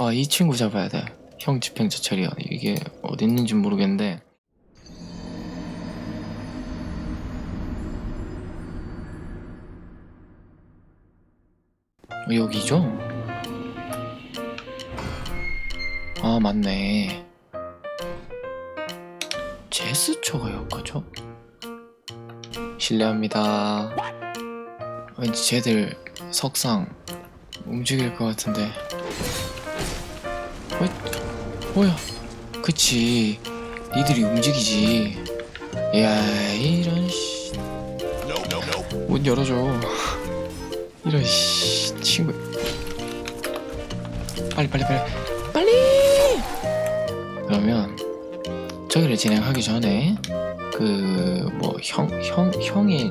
아, 이 친구 잡아야 돼. 형 집행자 처리야. 이게 어디 있는지 모르겠는데. 어, 여기죠? 아, 맞네. 제스처가 여기죠? 실례합니다. 왠지 쟤들 석상 움직일 것 같은데. 어, 뭐야? 그치. 니들이 움직이지. 야, 이런 씨. 문 열어줘. 이런 씨 친구. 빨리 빨리 빨리 빨리. 그러면 저기를 진행하기 전에 그 뭐 형 형 형 의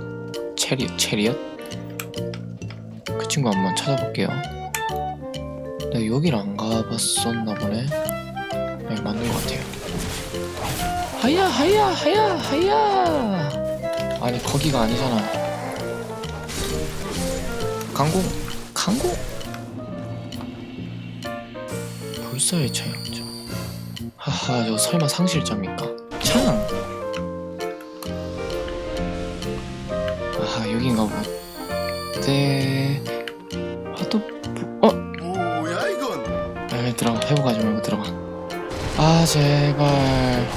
체리 체리엇 그 친구 한번 찾아볼게요. 내가 여기를 안 가봤었나 보네. 네, 맞는 것 같아요. 하야, 하야, 하야, 하야. 아니, 거기가 아니잖아. 강공, 강공. 불사의 차영자. 하하, 저 설마 상실자입니까? 창. 아하, 여긴가 보네. 말고 들어가 아 제발.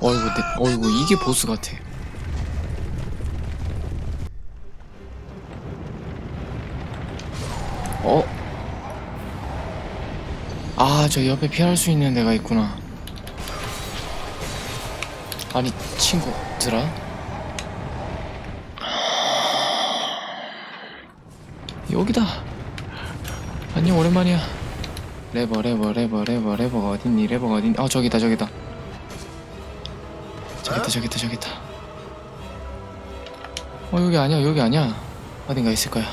어이구 내, 어이구 이게 보스 같아. 어? 아 저 옆에 피할 수 있는 데가 있구나. 아니 친구들아 여기다. 안녕 오랜만이야. 레버 레버 레버 레버 레버가 어딨니? 레버가 어딨니? 어 저기다 저기다. 저기다 저기다 저기다. 어 여기 아니야 여기 아니야. 어딘가 있을 거야.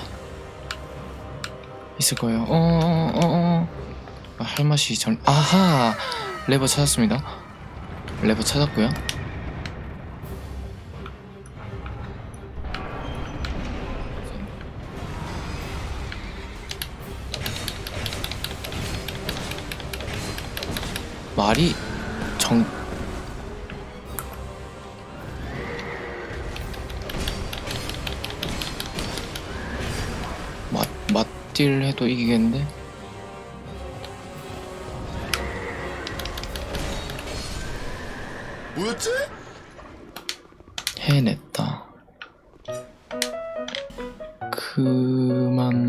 있을 거예요. 어어어 어, 어, 어. 아, 할 맛이 전. 아하 레버 찾았습니다. 레버 찾았고요. 말이 정 맞, 맞딜 해도 이기겠는데? 뭐였지? 해냈다. 그만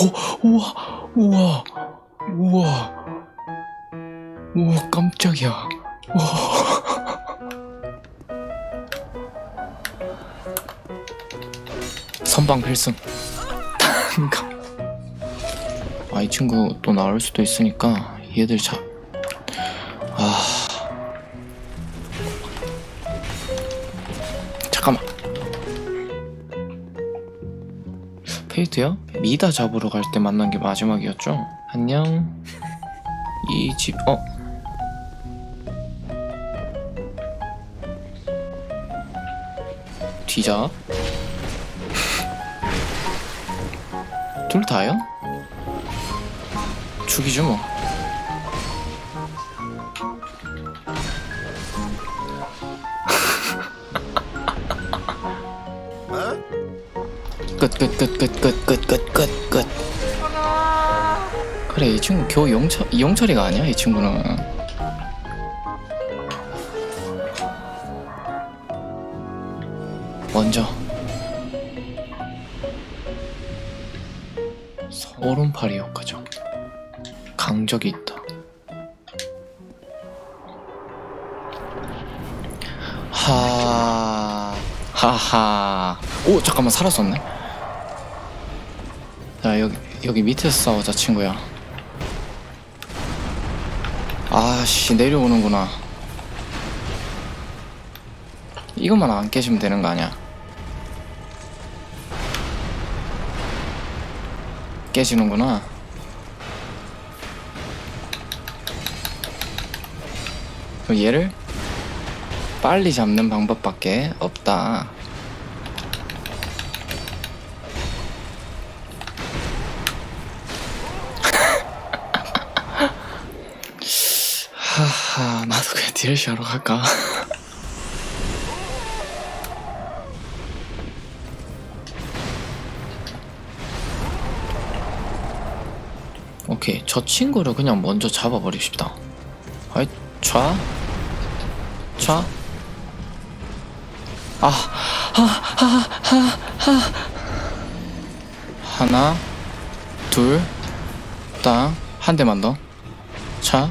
오, 우와, 우와, 우와, 우와, 깜짝이야. 우와. 선방 필승. 단감. 아, 이 친구 또 나올 수도 있으니까 얘들 자. 페이트요? 미다 잡으러 갈 때 만난 게 마지막이었죠? 안녕. 이 집, 어? 뒤자. 둘 다요? 죽이죠 뭐. 끝끝끝끝끝끝끝끝 끝. 그래 이 친구 겨우 영철 이영철이가 아니야 이 친구는. 먼저 오른팔이 효과죠. 강적이 있다. 하 하하. 오 잠깐만 살았었네. 여기 여기 밑에서 싸우자 친구야. 아씨 내려오는구나. 이것만 안 깨시면 되는 거 아니야? 깨지는구나. 그럼 얘를 빨리 잡는 방법밖에 없다. 그냥 DLC 하러 갈까? 오케이, 저 친구를 그냥 먼저 잡아버립시다. 아이, 촤? 촤? 아, 하, 하, 하, 하. 하나, 둘, 땅, 한 대만 더. 차.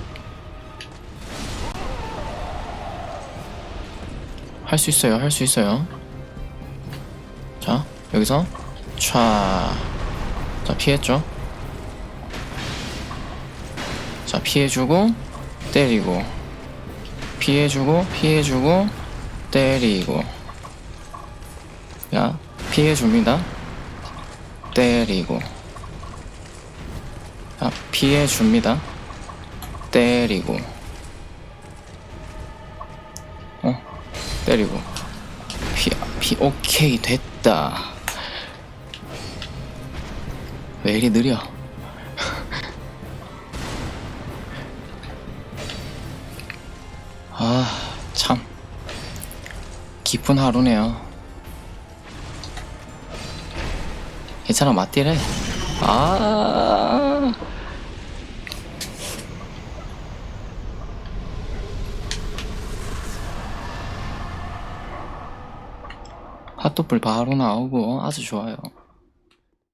할 수 있어요, 할 수 있어요. 자, 여기서 촤. 자, 피했죠? 자, 피해주고, 때리고. 피해주고, 피해주고, 때리고. 야, 피해줍니다. 때리고. 자, 피해줍니다. 때리고. 때리고. 피, 피, 오케이, 됐다. 왜 이리 느려? 아, 참. 기쁜 하루네요. 괜찮아, 맞디래. 아. 핫도불 바로 나오고 아주 좋아요.